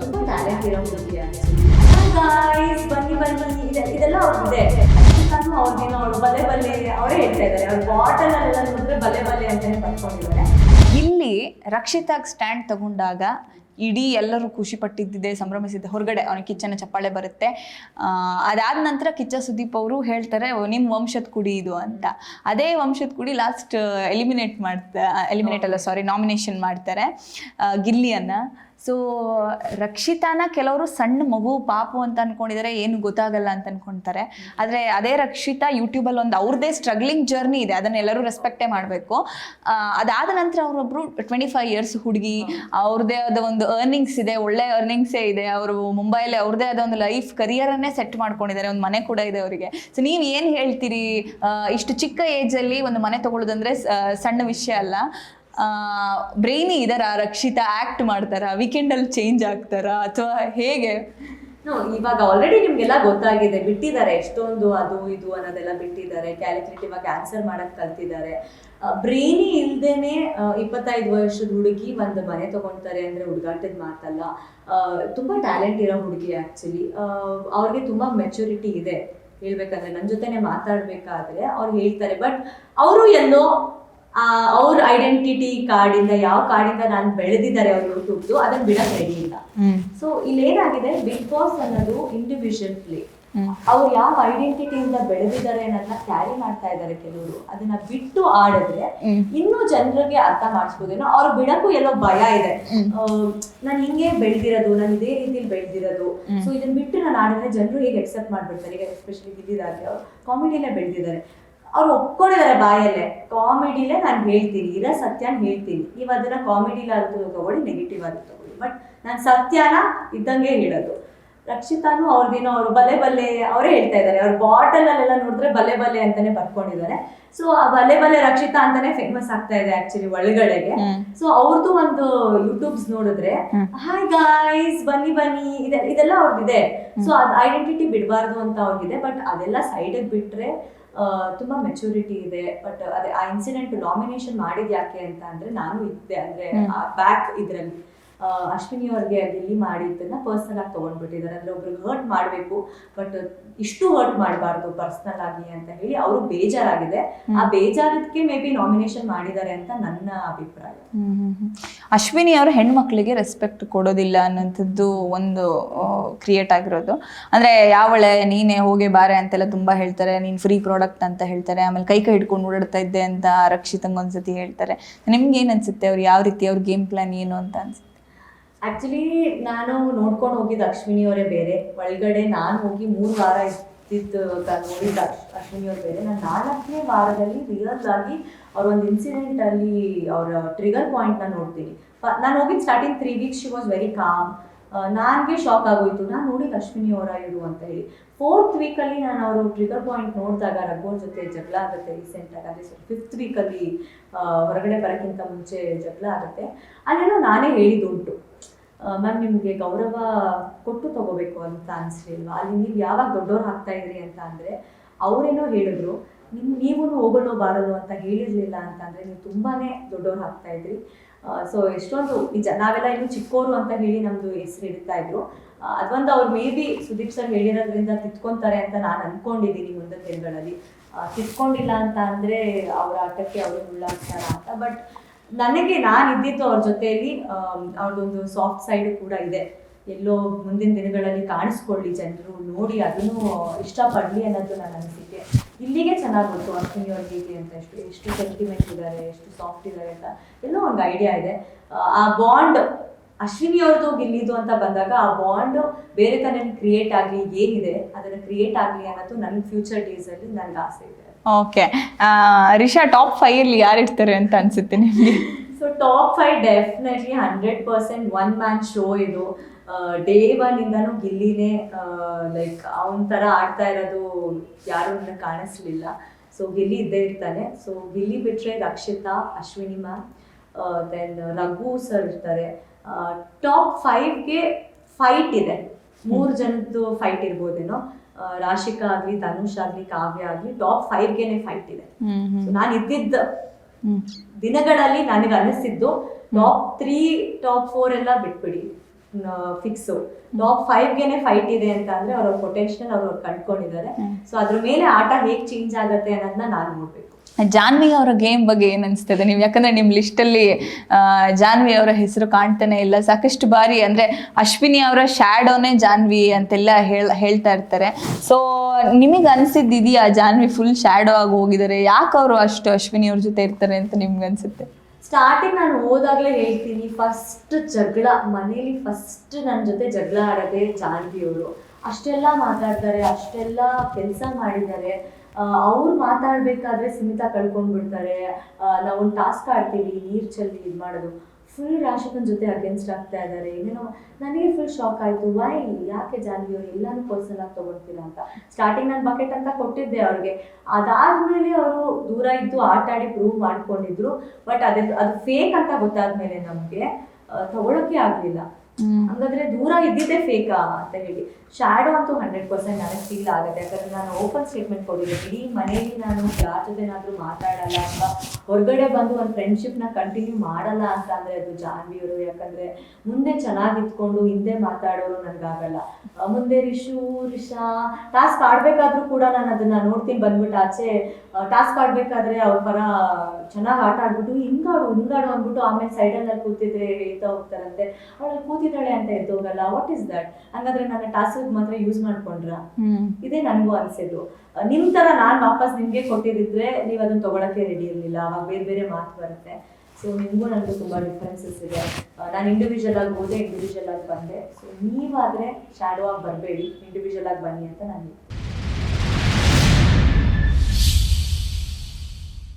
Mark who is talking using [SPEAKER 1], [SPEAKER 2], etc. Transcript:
[SPEAKER 1] ತುಂಬ ಟ್ಯಾಲೆಂಟ್ ಇರೋ ಹುಡುಗಿ ಗಾಯ್ಸ್ ಬನ್ನಿ ಬನ್ನಿ ಇದೆ- ಇದೆಲ್ಲ ಅವ್ರಿಗಿದೆ. ನಾನು ಅವ್ರಿಗೇನೋ ಅವ್ರು ಬಲೆ ಬಲೆ. ಅವರೇ ಹೇಳ್ತಾ ಇದ್ದಾರೆ. ಅವ್ರ ಬಾಟಲ್ ಅಲ್ಲೆಲ್ಲ ನೋಡಿದ್ರೆ ಬಲೆ ಬಲೆ ಅಂತಾನೆ ಪಡ್ಕೊಂಡಿದ್ದಾರೆ
[SPEAKER 2] ಇಲ್ಲಿ ರಕ್ಷಿತಾಗ್ ಸ್ಟ್ಯಾಂಡ್ ತಗೊಂಡಾಗ ಇಡೀ ಎಲ್ಲರೂ ಖುಷಿ ಪಟ್ಟಿದ್ದಿದೆ ಸಂಭ್ರಮಿಸಿದ್ದೆ. ಹೊರಗಡೆ ಅವನಿಗೆ ಕಿಚ್ಚನ ಚಪ್ಪಾಳೆ ಬರುತ್ತೆ. ಅದಾದ ನಂತರ ಕಿಚ್ಚ ಸುದೀಪ್ ಅವರು ಹೇಳ್ತಾರೆ "ಓ, ನಿಮ್ಮ ವಂಶದ ಕುಡಿ ಇದು ಅಂತ. ಅದೇ ವಂಶದ ಕುಡಿ ಲಾಸ್ಟ್ ಎಲಿಮಿನೇಟ್ ಮಾಡ್ತಾ ಎಲಿಮಿನೇಟ್ ಅಲ್ಲ ಸಾರಿ ನಾಮಿನೇಷನ್ ಮಾಡ್ತಾರೆ ಗಿಲ್ಲಿಯನ್ನ. ಸೊ ರಕ್ಷಿತಾನ ಕೆಲವರು ಸಣ್ಣ ಮಗು ಪಾಪು ಅಂತ ಅನ್ಕೊಂಡಿದ್ದಾರೆ ಏನು ಗೊತ್ತಾಗಲ್ಲ ಅಂತ ಅನ್ಕೊಂತಾರೆ. ಆದರೆ ಅದೇ ರಕ್ಷಿತಾ ಯೂಟ್ಯೂಬಲ್ಲಿ ಒಂದು ಅವ್ರದ್ದೇ ಸ್ಟ್ರಗ್ಲಿಂಗ್ ಜರ್ನಿ ಇದೆ ಅದನ್ನ ಎಲ್ಲರೂ ರೆಸ್ಪೆಕ್ಟೇ ಮಾಡಬೇಕು. ಅದಾದ ನಂತರ ಅವರೊಬ್ರು ಟ್ವೆಂಟಿ ಫೈವ್ ಇಯರ್ಸ್ ಹುಡುಗಿ ಅವ್ರದ್ದೇ ಆದ ಒಂದು ಅರ್ನಿಂಗ್ಸ್ ಇದೆ, ಒಳ್ಳೆ ಅರ್ನಿಂಗ್ಸೇ ಇದೆ, ಅವರು ಮುಂಬೈಲಿ ಅವ್ರದೇ ಆದ ಒಂದು ಲೈಫ್ ಕರಿಯರನ್ನೇ ಸೆಟ್ ಮಾಡ್ಕೊಂಡಿದ್ದಾರೆ, ಒಂದು ಮನೆ ಕೂಡ ಇದೆ ಅವರಿಗೆ. ಸೊ ನೀವು ಏನು ಹೇಳ್ತೀರಿ? ಇಷ್ಟು ಚಿಕ್ಕ ಏಜಲ್ಲಿ ಒಂದು ಮನೆ ತಗೊಳ್ಳೋದಂದ್ರೆ ಸಣ್ಣ ವಿಷಯ ಅಲ್ಲ. ಬ್ರೈನಿ ಇದರ ರಕ್ಷಿತ? ಆಕ್ಟ್ ಮಾಡ್ತಾರ? ವೀಕೆಂಡಲ್ಲಿ ಚೇಂಜ್ ಆಗ್ತಾರಾ? ಅಥವಾ ಹೇಗೆ?
[SPEAKER 1] ಇವಾಗ ಆಲ್ರೆಡಿ ನಿಮ್ಗೆಲ್ಲ ಗೊತ್ತಾಗಿದೆ, ಬಿಟ್ಟಿದ್ದಾರೆ, ಎಷ್ಟೊಂದು ಅದು ಇದು ಅನ್ನೋದೆಲ್ಲ ಬಿಟ್ಟಿದ್ದಾರೆ ಕ್ಯಾಲ್ಕುಲೇಟಿವ್ ಆಗಿ ಆನ್ಸರ್ ಮಾಡಕ್ ಕಲ್ತಿದ್ದಾರೆ. ಬ್ರೇನಿ ಇಲ್ದೇನೆ ಇಪ್ಪತ್ತೈದು ವರ್ಷದ ಹುಡುಗಿ ಒಂದು ಮನೆ ತಗೊಳ್ತಾರೆ ಅಂದ್ರೆ ಹುಡುಗಾಟದ ಮಾತಲ್ಲ. ತುಂಬಾ ಟ್ಯಾಲೆಂಟ್ ಇರೋ ಹುಡುಗಿ ಆಕ್ಚುಲಿ ಅವ್ರಿಗೆ ತುಂಬಾ ಮೆಚುರಿಟಿ ಇದೆ. ಹೇಳ್ಬೇಕಂದ್ರೆ ನನ್ನ ಜೊತೆನೆ ಮಾತಾಡ್ಬೇಕಾದ್ರೆ ಅವ್ರು ಹೇಳ್ತಾರೆ ಬಟ್ ಅವರು ಎಲ್ಲೋ ಅವ್ರ ಐಡೆಂಟಿಟಿ ಕಾರ್ಡ್ ಇಂದ ಯಾವ ಕಾರ್ಡ್ ಇಂದ ನಾನು ಬೆಳೆದಿದ್ದಾರೆ ಅವ್ರು ಯೂಟ್ಯೂಬ್ದು ಅದನ್ನ ಬಿಡಕ್ ರೆಡಿ ಇಲ್ಲ. ಸೊ ಇಲ್ಲೇನಾಗಿದೆ ಬಿಗ್ ಬಾಸ್ ಅನ್ನೋದು ಇಂಡಿವಿಜುವಲ್ ಪ್ಲೇ ಅವ್ರು ಯಾವ ಐಡೆಂಟಿಟಿಯಿಂದ ಬೆಳೆದಿದ್ದಾರೆ ಅನ್ನೋದನ್ನ ಕ್ಯಾರಿ ಮಾಡ್ತಾ ಇದ್ದಾರೆ ಕೆಲವರು. ಅದನ್ನ ಬಿಟ್ಟು ಆಡಿದ್ರೆ ಇನ್ನೂ ಜನರಿಗೆ ಅರ್ಥ ಮಾಡಿಸ್ಬೋದೇನೋ ಅವ್ರು ಬಿಡಕ್ಕೂ ಎಲ್ಲೋ ಭಯ ಇದೆ. ನಾನು ಹಿಂಗೆ ಬೆಳೆದಿರೋದು ನಾನು ಇದೇ ರೀತಿಲಿ ಬೆಳೆದಿರೋದು. ಸೊ ಇದನ್ನ ಬಿಟ್ಟು ನಾನು ಆಡಿದ್ರೆ ಜನರು ಹೇಗೆ ಎಕ್ಸೆಪ್ಟ್ ಮಾಡ್ಬಿಡ್ತಾರೆ? ಈಗ ಎಸ್ಪೆಷಲಿ ಬಿದ್ದಿದ್ದಾರೆ ಅವ್ರು ಕಾಮಿಡಿನೇ ಬೆಳೆದಿದ್ದಾರೆ. ಅವ್ರು ಒಪ್ಕೊಂಡಿದ್ದಾರೆ ಬಾಯಲ್ಲೇ. ಕಾಮಿಡಿಲೇ ನಾನು ಹೇಳ್ತೀನಿ. ಇರೋ ಸತ್ಯನ ಹೇಳ್ತೀನಿ. ನೀವು ಅದನ್ನ ಕಾಮಿಡಿಲಾದ್ರು ತಗೊಳ್ಳಿ ನೆಗೆಟಿವ್ ಆಗಿ ತಗೊಳ್ಳಿ. ಬಟ್ ನಾನು ಸತ್ಯನ ಇದ್ದಂಗೆ ಹೇಳೋದು. ರಕ್ಷಿತಾನು ದಿನ ಅವರು ಬಲೆ ಬಲೆ ಅವರೇ ಹೇಳ್ತಾ ಇದ್ದಾರೆ. ಅವ್ರ ಬಾಟಲ್ ಅಲ್ಲೆಲ್ಲ ನೋಡಿದ್ರೆ ಬಲೆ ಬಲೆ ಅಂತಾನೆ ಬರ್ಕೊಂಡಿದ್ದಾರೆ. ಸೊ ಆ ಬಲೆ ಬಲೆ ರಕ್ಷಿತಾ ಅಂತಾನೆ ಫೇಮಸ್ ಆಗ್ತಾ ಇದೆ ಆಕ್ಚುಲಿ ಒಳಗಡೆಗೆ. ಸೊ ಅವ್ರದ್ದು ಒಂದು ಯೂಟ್ಯೂಬ್ಸ್ ನೋಡಿದ್ರೆ ಹಾಯ್ ಗಾಯ್ಸ್ ಬನ್ನಿ ಬನ್ನಿ. ಇದೆ ಇದೆಲ್ಲ ಅವ್ರದ್ದಿದೆ ಸೊ ಅದ್ ಐಡೆಂಟಿಟಿ ಬಿಡಬಾರ್ದು ಅಂತ ಅವ್ರಿಗಿದೆ. ಬಟ್ ಅದೆಲ್ಲ ಸೈಡಿಗೆ ಬಿಟ್ರೆ ತುಂಬಾ ಮೆಚುರಿಟಿ ಇದೆ ಬಟ್ ಅದೇ ಆ ಇನ್ಸಿಡೆಂಟ್ ನಾಮಿನೇಷನ್ ಮಾಡಿದ್ ಯಾಕೆ ಅಂತ ಅಂದ್ರೆ ನಾನು ಇದ್ದೆ ಅಂದ್ರೆ ಬ್ಯಾಕ್ ಇದ್ರಲ್ಲಿ. ಅಶ್ವಿನಿ ಅವ್ರಿಗೆ ಗಿಲ್ಲಿ ಮಾಡಿದ್ದನ್ನ ಪರ್ಸನಲ್ ಆಗಿ ತಗೊಂಡ್ಬಿಟ್ಟಿದ್ದಾರೆ ಅಂದ್ರೆ ಒಬ್ರಿಗೆ ಹರ್ಟ್ ಮಾಡಬೇಕು ಬಟ್ ಇಷ್ಟು ಹರ್ಟ್ ಮಾಡಬಾರ್ದು ಪರ್ಸನಲ್ ಆಗಿ ಅಂತ ಹೇಳಿ ಅವರು ಬೇಜಾರಾಗಿದೆ. ಆ ಬೇಜಾರದಕ್ಕೆ ಮೇ ಬಿ ನಾಮಿನೇಷನ್ ಮಾಡಿದ್ದಾರೆ ಅಂತ ನನ್ನ ಅಭಿಪ್ರಾಯ.
[SPEAKER 2] ಅಶ್ವಿನಿ ಅವರು ಹೆಣ್ಮಕ್ಳಿಗೆ ರೆಸ್ಪೆಕ್ಟ್ ಕೊಡೋದಿಲ್ಲ ಅನ್ನೋಂಥದ್ದು ಒಂದು ಕ್ರಿಯೇಟ್ ಆಗಿರೋದು. ಅಂದರೆ ಯಾವಳೆ ನೀನೇ ಹೋಗಿ ಬಾರೆ ಅಂತೆಲ್ಲ ತುಂಬ ಹೇಳ್ತಾರೆ. ನೀನು ಫ್ರೀ ಪ್ರಾಡಕ್ಟ್ ಅಂತ ಹೇಳ್ತಾರೆ. ಆಮೇಲೆ ಕೈ ಕೈ ಹಿಡ್ಕೊಂಡು ಓಡಾಡ್ತಾ ಇದ್ದೆ ಅಂತ ರಕ್ಷಿತಂಗೆ ಒಂದ್ಸತಿ ಹೇಳ್ತಾರೆ. ನಿಮ್ಗೆ ಏನು ಅನ್ಸುತ್ತೆ? ಅವ್ರು ಯಾವ ರೀತಿ ಅವ್ರ ಗೇಮ್ ಪ್ಲಾನ್ ಏನು ಅಂತ ಅನ್ಸುತ್ತೆ?
[SPEAKER 1] ಆಕ್ಚುಲಿ ನಾನು ನೋಡ್ಕೊಂಡು ಹೋಗಿದ್ದು ಅಶ್ವಿನಿ ಅವರೇ ಬೇರೆ. ಒಳಗಡೆ ನಾನು ಹೋಗಿ ಮೂರು ವಾರ ಇದ್ದಿದ್ದು ನೋಡಿದ್ದು ಅಶ್- ಅಶ್ವಿನಿ ಅವ್ರು ಬೇರೆ. ನಾನು ನಾಲ್ಕನೇ ವಾರದಲ್ಲಿ ರಿಯಲ್ ಆಗಿ ಅವ್ರ ಒಂದು ಇನ್ಸಿಡೆಂಟ್ ಅಲ್ಲಿ ಅವರ ಟ್ರಿಗರ್ ಪಾಯಿಂಟ್ನ ನೋಡ್ತೀನಿ. ನಾನು ಹೋಗಿದ್ದು starting three weeks she was very calm ನನಗೆ ಶಾಕ್ ಆಗೋಯ್ತು. ನಾನು ನೋಡಿ ಅಶ್ವಿನಿ ಅವರ ಇರು ಅಂತ ಹೇಳಿ. ಫೋರ್ತ್ ವೀಕಲ್ಲಿ ನಾನು ಅವರು ಟ್ರಿಗರ್ ಪಾಯಿಂಟ್ ನೋಡಿದಾಗ ರಘುವರ್ ಜೊತೆ ಜಗಳ ಆಗುತ್ತೆ ರೀಸೆಂಟಾಗಿ ಅಂದರೆ ಫಿಫ್ತ್ ವೀಕಲ್ಲಿ ಹೊರಗಡೆ ಬರೋಕ್ಕಿಂತ ಮುಂಚೆ ಜಗಳ ಆಗುತ್ತೆ. ಅಲ್ಲೇನೋ ನಾನೇ ಹೇಳಿದ್ದುಂಟು ಮ್ಯಾಮ್ ನಿಮಗೆ ಗೌರವ ಕೊಟ್ಟು ತಗೋಬೇಕು ಅಂತ ಅನಿಸ್ಲಿಲ್ವಾ ಅಲ್ಲಿ ನೀವು ಯಾವಾಗ ದೊಡ್ಡವ್ರು ಹಾಕ್ತಾ ಇದ್ರಿ ಅಂತ ಅಂದರೆ, ಅವರೇನೋ ಹೇಳಿದ್ರು, ನಿಮ್ ನೀವೂ ಹೋಗಲು ಬಾರಲು ಅಂತ ಹೇಳಿರಲಿಲ್ಲ ಅಂತಂದರೆ ನೀವು ತುಂಬಾ ದೊಡ್ಡವ್ರು ಹಾಕ್ತಾ ಇದ್ರಿ. ಸೊ ಎಷ್ಟೊಂದು ನಿಜ ನಾವೆಲ್ಲ ಇನ್ನು ಚಿಕ್ಕೋರು ಅಂತ ಹೇಳಿ ನಮ್ದು ಹೆಸರು ಇಡ್ತಾ ಇದ್ರು. ಅದೊಂದು ಅವ್ರು ಮೇ ಬಿ ಸುದೀಪ್ ಸರ್ ಹೇಳಿರೋದ್ರಿಂದ ತಿತ್ಕೊಂತಾರೆ ಅಂತ ನಾನು ಅನ್ಕೊಂಡಿದ್ದೀನಿ ಮುಂದಿನ ದಿನಗಳಲ್ಲಿ. ತಿತ್ಕೊಂಡಿಲ್ಲ ಅಂತ ಅಂದ್ರೆ ಅವ್ರ ಆಟಕ್ಕೆ ಅವರು ಮುಳ್ಳಾಗ್ತಾರ ಅಂತ. ಬಟ್ ನನಗೆ ನಾನು ಇದ್ದಿತ್ತು ಅವ್ರ ಜೊತೆಯಲ್ಲಿ ಅವ್ರದ್ದೊಂದು ಸಾಫ್ಟ್ ಸೈಡ್ ಕೂಡ ಇದೆ. ಎಲ್ಲೋ ಮುಂದಿನ ದಿನಗಳಲ್ಲಿ ಕಾಣಿಸ್ಕೊಳ್ಳಿ ಜನರು, ನೋಡಿ ಅದನ್ನು ಇಷ್ಟಪಡಲಿ ಅನ್ನೋದು ನನ್ನ ಅನಿಸಿಕೆ. ಚೆನ್ನಾಗಿ ಗೊತ್ತು ಅಶ್ವಿನಿ ಅವ್ರಿಗೆ ಹೇಗೆ ಅಂತ ಎಷ್ಟು ಎಷ್ಟು ಸೆಂಟಿಮೆಂಟ್ ಇದ್ದಾರೆ ಎಷ್ಟು ಸಾಫ್ಟ್ ಇದ್ದಾರೆ ಅಂತ. ಎಲ್ಲೋ ಒಂದು ಐಡಿಯಾ ಇದೆ. ಆ, ಬಾಂಡ್ ಅಶ್ವಿನಿ ಅವ್ರದ್ದು ಗಿಲ್ಲಿದು ಅಂತ ಬಂದಾಗ ಆ ಬಾಂಡ್ ಬೇರೆ ಕಡೆ ಕ್ರಿಯೇಟ್ ಆಗಲಿ ಏನಿದೆ ಅದನ್ನು ಕ್ರಿಯೇಟ್ ಆಗಲಿ ಅನ್ನೋದು ನನ್ನ ಫ್ಯೂಚರ್ ಡೇಸಲ್ಲಿ ನನಗೆ ಆಸೆ ಇದೆ.
[SPEAKER 2] ಓಕೆ ರಿಷಾ ಟಾಪ್ ಫೈವಲ್ಲಿ ಯಾರು ಇರ್ತಾರೆ ಅಂತ ಅನ್ಸುತ್ತೆ ನಿಮಗೆ?
[SPEAKER 1] So top five definitely hundred percent one man show ಇದು. ಡೇ ಒನ್ ಇಂದಾನು ಗಿಲ್ಲಿನೇ ಲೈಕ್ ಅವನ ಥರ ಆಡ್ತಾ ಇರೋದು ಯಾರು ನನಗೆ ಕಾಣಿಸ್ಲಿಲ್ಲ. ಸೊ ಗಿಲ್ಲಿ ಇದ್ದೇ ಇರ್ತಾನೆ. ಸೊ ಗಿಲ್ಲಿ ಬಿಟ್ರೆ Rakshitha Ashwini ma'am then Raghu sir ಇರ್ತಾರೆ. ಟಾಪ್ ಫೈವ್ಗೆ ಫೈಟ್ ಇದೆ. ಮೂರು ಜನದ್ದು ಫೈಟ್ ಇರ್ಬೋದೇನೋ. ರಾಶಿಕಾ ಆಗಲಿ ಧನುಷ್ ಆಗಲಿ ಕಾವ್ಯ ಆಗಲಿ ಟಾಪ್ ಫೈವ್ಗೆನೆ ಫೈಟ್ ಇದೆ. ನಾನು ಇದ್ದಿದ್ದ ದಿನಗಳಲ್ಲಿ ನನಗೆ ಅನಿಸಿದ್ದು ಟಾಪ್ ತ್ರೀ ಟಾಪ್ ಫೋರ್ ಎಲ್ಲ ಬಿಟ್ಬಿಡಿ. ಫಿಕ್ಸು ಟಾಪ್ ಫೈವ್ಗೆನೆ ಫೈಟ್ ಇದೆ ಅಂತ ಅಂದ್ರೆ ಅವ್ರ ಪೊಟೆನ್ಷಿಯಲ್ ಅವರು ಕಂಡ್ಕೊಂಡಿದ್ದಾರೆ. ಸೊ ಅದ್ರ ಮೇಲೆ ಆಟ ಹೇಗ್ ಚೇಂಜ್ ಆಗುತ್ತೆ ಅನ್ನೋದನ್ನ ನಾನು ನೋಡ್ಬೇಕು.
[SPEAKER 2] ಜಾನ್ವಿ ಅವರ ಗೇಮ್ ಬಗ್ಗೆ ಏನ್ ಅನ್ಸ್ತದೆ? ನೀವು ಯಾಕಂದ್ರೆ ನಿಮ್ ಲಿಸ್ಟ್ ಅಲ್ಲಿ ಆ, ಜಾನ್ವಿ ಅವರ ಹೆಸರು ಕಾಣ್ತಾನೆ ಇಲ್ಲ. ಸಾಕಷ್ಟು ಬಾರಿ ಅಂದ್ರೆ ಅಶ್ವಿನಿ ಅವರ ಶ್ಯಾಡೋನೇ ಜಾನ್ವಿ ಅಂತೆಲ್ಲ ಹೇಳ್ ಹೇಳ್ತಾ ಇರ್ತಾರೆ. ಸೊ ನಿಮಗೆ ಅನ್ಸಿದ್ದಿದೆಯಾ ಜಾನ್ವಿ ಫುಲ್ ಶ್ಯಾಡೋ ಆಗಿ ಹೋಗಿದ್ದಾರೆ? ಯಾಕೆ ಅವರು ಅಷ್ಟು ಅಶ್ವಿನಿ ಅವ್ರ ಜೊತೆ ಇರ್ತಾರೆ ಅಂತ ನಿಮ್ಗೆ ಅನ್ಸುತ್ತೆ?
[SPEAKER 1] ಸ್ಟಾರ್ಟಿಂಗ್ ನಾನು ಹೋದಾಗಲೇ ಹೇಳ್ತೀನಿ ಫಸ್ಟ್ ಜಗಳ, ಮನೇಲಿ ಫಸ್ಟ್ ನನ್ನ ಜೊತೆ ಜಗಳ ಆಡೋದೇ ಜಾನ್ವಿಯವರು ಅಷ್ಟೆಲ್ಲ ಮಾತಾಡ್ತಾರೆ, ಅಷ್ಟೆಲ್ಲ ಕೆಲಸ ಮಾಡಿದ್ದಾರೆ. ಅವ್ರು ಮಾತಾಡ್ಬೇಕಾದ್ರೆ ಸೀಮಿತ ಕಳ್ಕೊಂಡ್ಬಿಡ್ತಾರೆ. ನಾವೊಂದು ಟಾಸ್ಕ್ ಆಡ್ತೀವಿ, ನೀರು ಚೆಲ್ಲಿ ಇದು ಮಾಡೋದು. ಫುಲ್ ರಾಶಿಕನ್ ಜೊತೆ ಅಗೇನ್ಸ್ಟ್ ಆಗ್ತಾ ಇದ್ದಾರೆ ಏನೇನೋ ನನಗೆ ಫುಲ್ ಶಾಕ್ ಆಯಿತು. ವೈ ಯಾಕೆ ಜಾನ್ವಿ ಅವ್ರು ಎಲ್ಲಾನು ಪರ್ಸನಲ್ ಆಗಿ ತೊಗೊಳ್ತೀರ ಅಂತ. ಸ್ಟಾರ್ಟಿಂಗ್ ನಾನು ಬಕೆಟ್ ಅಂತ ಕೊಟ್ಟಿದ್ದೆ ಅವ್ರಿಗೆ. ಅದಾದ್ಮೇಲೆ ಅವರು ದೂರ ಇದ್ದು ಆಟ ಆಡಿ ಪ್ರೂವ್ ಮಾಡ್ಕೊಂಡಿದ್ರು. ಬಟ್ ಅದೇ ಅದು ಫೇಕ್ ಅಂತ ಗೊತ್ತಾದ್ಮೇಲೆ ನಮಗೆ ತಗೊಳಕ್ಕೆ ಆಗ್ಲಿಲ್ಲ. ಹಂಗಾದ್ರೆ ದೂರ ಇದ್ದಿದ್ದೇ ಫೇಕಾ ಅಂತ ಹೇಳಿ. ಶ್ಯಾಡೋ ಅಂತೂ ಹಂಡ್ರೆಡ್ ಪರ್ಸೆಂಟ್ ನನಗೆ ಫೀಲ್ ಆಗುತ್ತೆ. ಯಾಕಂದ್ರೆ ನಾನು ಓಪನ್ ಸ್ಟೇಟ್ಮೆಂಟ್ ಕೊಡಿದ್ದೆ ಇಡೀ ಮನೆಯಲ್ಲಿ ನಾನು ಯಾರ ಜೊತೆನಾದ್ರೂ ಮಾತಾಡಲ್ಲ ಅಂತ, ಹೊರಗಡೆ ಬಂದು ಒಂದು ಫ್ರೆಂಡ್ಶಿಪ್ನ ಕಂಟಿನ್ಯೂ ಮಾಡಲ್ಲ ಅಂತ ಅಂದ್ರೆ ಅದು ಜಾನ್ವಿಯವರು ಯಾಕಂದ್ರೆ ಮುಂದೆ ಚೆನ್ನಾಗಿ ಇದ್ಕೊಂಡು ಹಿಂದೆ ಮಾತಾಡೋರು ನನಗಾಗಲ್ಲ. ಮುಂದೆ ರಿಶು ರಿಷಾ ಟಾಸ್ಕ್ ಆಡ್ಬೇಕಾದ್ರೂ ಕೂಡ ನಾನು ಅದನ್ನ ನೋಡ್ತೀನಿ ಬಂದ್ಬಿಟ್ಟು ಆಚೆ. ಟಾಸ್ಕ್ ಆಡ್ಬೇಕಾದ್ರೆ ಅವ್ರ ಪರ ಚೆನ್ನಾಗಿ ಆಟ ಆಡ್ಬಿಟ್ಟು ಹಿಂಗಾಡು ಹಿಂಗಾಡು ಅಂದ್ಬಿಟ್ಟು ಆಮೇಲೆ ಸೈಡಲ್ಲಿ ಕೂತಿದ್ರೆ ಹೇಳ್ತಾ ಹೋಗ್ತಾರಂತೆ. ಅವಳು ಕೂತಿದ್ದಾಳೆ ಅಂತ ಎದ್ದೋಗಲ್ಲ ವಾಟ್ ಇಸ್ ದಟ್ ಹಂಗಾದ್ರೆ ನನ್ನ ಟಾಸ್ಕ್ ಮಾತ್ರ ಯೂಸ್ ಮಾಡ್ಕೊಂಡ್ರ? ಇದೇ ನನಗೂ ಅನ್ಸಿದ್ದು ನಿಮ್ ತರ ನಾನ್ ವಾಪಸ್ ನಿಮ್ಗೆ ಕೊಟ್ಟಿದ್ರೆ ನೀವ್ ಅದನ್ನ ತಗೊಳಕ್ಕೆ ರೆಡಿ ಇರ್ಲಿಲ್ಲ ಅವಾಗ ಬೇರೆ ಬೇರೆ ಮಾತು ಬರುತ್ತೆ. ಸೊ ನಿಮಗೂ ನನಗೂ ತುಂಬ ಡಿಫ್ರೆನ್ಸಸ್ ಇದೆ. ನಾನು ಇಂಡಿವಿಜುವಲ್ ಆಗಿ ಹೋದೆ ಇಂಡಿವಿಜುವಲ್ ಆಗಿ ಬಂದೆ. ಸೊ ನೀವಾದರೆ ಶಾಡೋ ಆಗಿ ಬರಬೇಡಿ ಇಂಡಿವಿಜುವಲ್ ಆಗಿ ಬನ್ನಿ ಅಂತ ನಾನು